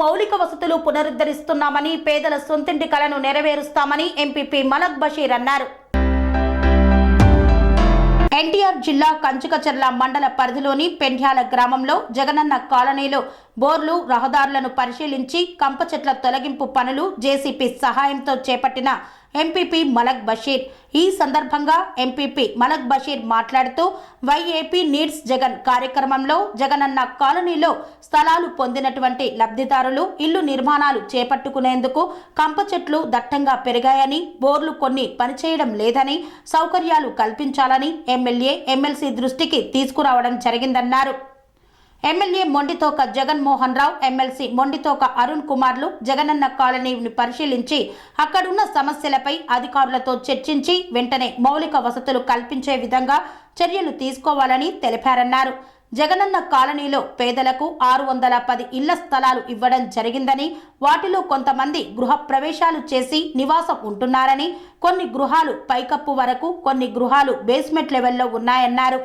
మౌలిక వసతులు పునరుద్ధరిస్తున్నామని పేదల సొంతింటి కలను నెరవేరుస్తామని ఎంపీపీ మలక్ బషీర్ అన్నారు. ఎన్టీఆర్ జిల్లా కంచుకచర్ల మండల పరిధిలోని పెండ్యాల గ్రామంలో జగనన్న కాలనీలో బోర్లు రహదారులను పరిశీలించి కంప చెట్ల తొలగింపు పనులు జేసీపీ సహాయంతో చేపట్టిన ఎంపీపీ మలక్ బషీర్. ఈ సందర్భంగా ఎంపీపీ మలక్ బషీర్ మాట్లాడుతూ వైఏపీ నీడ్స్ జగన్ కార్యక్రమంలో జగనన్న కాలనీలో స్థలాలు పొందినటువంటి లబ్ధిదారులు ఇల్లు నిర్మాణాలు చేపట్టుకునేందుకు కంప చెట్లు దట్టంగా పెరిగాయని బోర్లు కొన్ని పనిచేయడం లేదని సౌకర్యాలు కల్పించాలని ఎమ్మెల్యే ఎమ్మెల్సీ దృష్టికి తీసుకురావడం జరిగిందన్నారు. ఎమ్మెల్యే మొండితోక జగన్మోహన్ రావు ఎమ్మెల్సీ మొండితోక అరుణ్ కుమార్లు జగనన్న కాలనీని పరిశీలించి అక్కడున్న సమస్యలపై అధికారులతో చర్చించి వెంటనే మౌలిక వసతులు కల్పించే విధంగా చర్యలు తీసుకోవాలని తెలిపారన్నారు. జగనన్న కాలనీలో పేదలకు ఆరు వందల పది ఇళ్ళ స్థలాలు ఇవ్వడం జరిగిందని వాటిలో కొంతమంది గృహ ప్రవేశాలు చేసి నివాసం ఉంటున్నారని కొన్ని గృహాలు పైకప్పు వరకు కొన్ని గృహాలు బేస్మెంట్ లెవెల్లో ఉన్నాయన్నారు.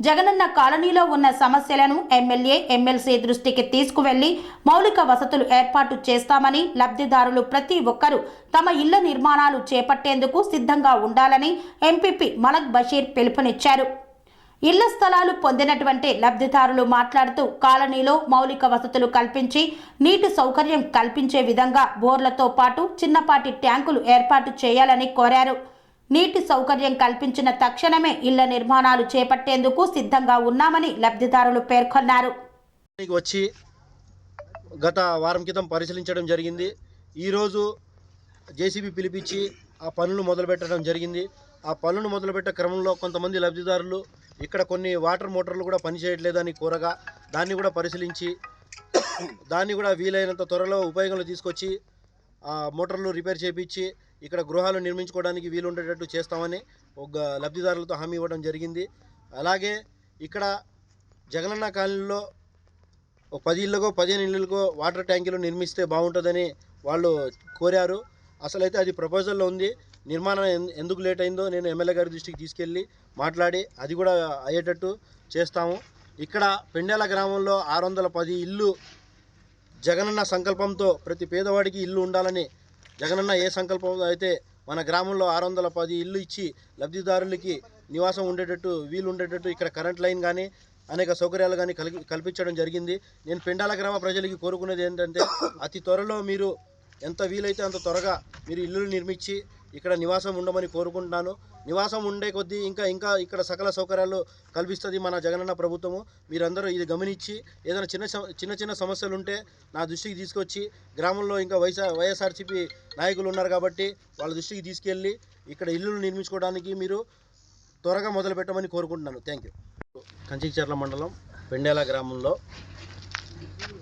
జగనన్న కాలనీలో ఉన్న సమస్యలను ఎమ్మెల్యే ఎమ్మెల్సీ దృష్టికి తీసుకువెళ్ళి మౌలిక వసతులు ఏర్పాటు చేస్తామని లబ్ధిదారులు ప్రతి ఒక్కరూ తమ ఇళ్ళ నిర్మాణాలు చేపట్టేందుకు సిద్ధంగా ఉండాలని ఎంపీపీ మలక్ బషీర్ పిలుపునిచ్చారు. ఇళ్ళ స్థలాలు పొందినటువంటి లబ్ధిదారులు మాట్లాడుతూ కాలనీలో మౌలిక వసతులు కల్పించి నీటి సౌకర్యం కల్పించే విధంగా బోర్లతో పాటు చిన్నపాటి ట్యాంకులు ఏర్పాటు చేయాలని కోరారు. నీటి సౌకర్యం కల్పించిన తక్షణమే ఇళ్ళ నిర్మాణాలు చేపట్టేందుకు సిద్ధంగా ఉన్నామని లబ్ధిదారులు పేర్కొన్నారు. వచ్చి గత వారం క్రితం పరిశీలించడం జరిగింది. ఈరోజు జేసీబీ పిలిపించి ఆ పనులు మొదలుపెట్టడం జరిగింది. ఆ పనులు మొదలుపెట్టే క్రమంలో కొంతమంది లబ్ధిదారులు ఇక్కడ కొన్ని వాటర్ మోటార్లు కూడా పనిచేయట్లేదని కోరగా దాన్ని కూడా పరిశీలించి దాన్ని కూడా వీలైనంత త్వరలో ఉపయోగంలో తీసుకొచ్చి ఆ మోటార్లు రిపేర్ చేయించి ఇక్కడ గృహాలు నిర్మించుకోవడానికి వీలు ఉండేటట్టు చేస్తామని ఒక లబ్ధిదారులతో హామీ ఇవ్వడం జరిగింది. అలాగే ఇక్కడ జగనన్న కాలనీలో ఒక పది ఇళ్ళకో పదిహేను ఇళ్ళకో వాటర్ ట్యాంకులు నిర్మిస్తే బాగుంటుందని వాళ్ళు కోరారు. అసలైతే అది ప్రపోజల్లో ఉంది. నిర్మాణం ఎందుకు లేట్ అయిందో నేను ఎమ్మెల్యే గారి దృష్టికి తీసుకెళ్ళి మాట్లాడి అది కూడా అయ్యేటట్టు చేస్తాము. ఇక్కడ పెండేల గ్రామంలో ఆరు వందల పది ఇల్లు జగనన్న సంకల్పంతో ప్రతి పేదవాడికి ఇల్లు ఉండాలని జగనన్న ఏ సంకల్పం అయితే మన గ్రామంలో ఆరు వందల పది ఇల్లు ఇచ్చి లబ్ధిదారులకి నివాసం ఉండేటట్టు వీలు ఉండేటట్టు ఇక్కడ కరెంట్ లైన్ కానీ అనేక సౌకర్యాలు కానీ కల్పించడం జరిగింది. నేను పెండాల గ్రామ ప్రజలకి కోరుకునేది ఏంటంటే అతి త్వరలో మీరు ఎంత వీలైతే అంత త్వరగా మీరు ఇల్లు నిర్మించి ఇక్కడ నివాసం ఉండమని కోరుకుంటున్నాను. నివాసం ఉండే కొద్దీ ఇంకా ఇంకా ఇక్కడ సకల సౌకర్యాలు కల్పిస్తుంది మన జగనన్న ప్రభుత్వము. మీరందరూ ఇది గమనించి ఏదైనా చిన్న చిన్న చిన్న సమస్యలు ఉంటే నా దృష్టికి తీసుకొచ్చి గ్రామంలో ఇంకా వైఎస్ఆర్ వైఎస్ఆర్సీపీ నాయకులు ఉన్నారు కాబట్టి వాళ్ళ దృష్టికి తీసుకెళ్ళి ఇక్కడ ఇల్లులు నిర్మించుకోవడానికి మీరు త్వరగా మొదలు పెట్టమని కోరుకుంటున్నాను. Thank you. కంచిచర్ల మండలం పెండేల గ్రామంలో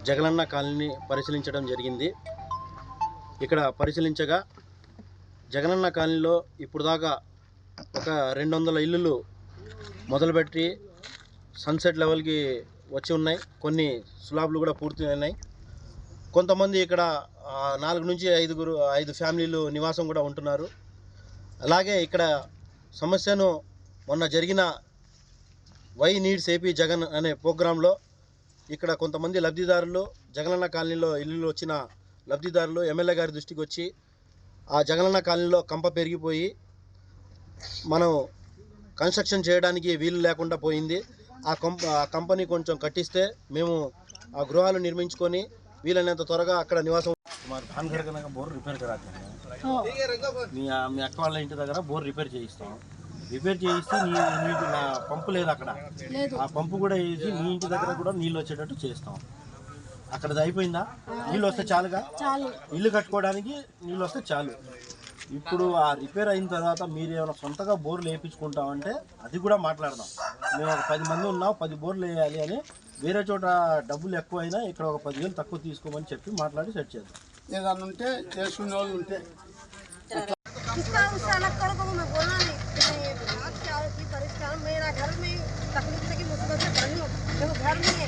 జగనన్న కాలనీ పరిశీలించడం జరిగింది. ఇక్కడ పరిశీలించగా జగనన్న కాలనీలో ఇప్పుడు దాకా ఒక రెండు వందల ఇల్లులు మొదలుపెట్టి సన్సెట్ లెవెల్కి వచ్చి ఉన్నాయి. కొన్ని స్లాబ్లు కూడా పూర్తి ఉన్నాయి. కొంతమంది ఇక్కడ నాలుగు నుంచి ఐదుగురు ఐదు ఫ్యామిలీలు నివాసం కూడా ఉంటున్నారు. అలాగే ఇక్కడ సమస్యను మొన్న జరిగిన వై నీడ్స్ ఏపీ జగన్ అనే ప్రోగ్రాంలో ఇక్కడ కొంతమంది లబ్ధిదారులు జగనన్న కాలనీలో ఇల్లు వచ్చిన లబ్ధిదారులు ఎమ్మెల్యే గారి దృష్టికి వచ్చి ఆ జగనన్న కాలనీలో కంప పెరిగిపోయి మనం కన్స్ట్రక్షన్ చేయడానికి వీలు లేకుండా పోయింది. ఆ కంప ఆ కంపెనీ కొంచెం కట్టిస్తే మేము ఆ గృహాలు నిర్మించుకొని వీలైనంత త్వరగా అక్కడ నివాసం మరి కనుక బోర్ రిపేర్ కరాతే మీ మీ అక్క వాళ్ళ ఇంటి దగ్గర బోర్ రిపేర్ చేయిస్తాం. రిపేర్ చేయిస్తే నీ నీటి నా పంపు లేదు అక్కడ. ఆ పంపు కూడా వేసి మీ ఇంటి దగ్గర కూడా నీళ్ళు వచ్చేటట్టు చేస్తాం. అక్కడ అయిపోయిందా నీళ్ళు వస్తే చాలుగా చాలు ఇల్లు కట్టుకోవడానికి నీళ్ళు వస్తే చాలు ఇప్పుడు ఆ రిపేర్ అయిన తర్వాత మీరు ఏమైనా సొంతగా బోర్లు వేయించుకుంటామంటే అది కూడా మాట్లాడదాం మేము ఒక పది మంది ఉన్నాం పది బోర్లు వేయాలి అని వేరే చోట డబ్బులు ఎక్కువైనా ఇక్కడ ఒక పదివేలు తక్కువ తీసుకోమని చెప్పి మాట్లాడి సెట్ చేద్దాం ఏదన్నా ఉంటే చేసుకునే వాళ్ళు ఉంటే इसका उससे अलग करो तो मैं बोलना नहीं कि नहीं, ये बात क्या है कि परिष्कार मेरा घर में तकलीफ से की मुसीबत से बनी हो देखो घर नहीं है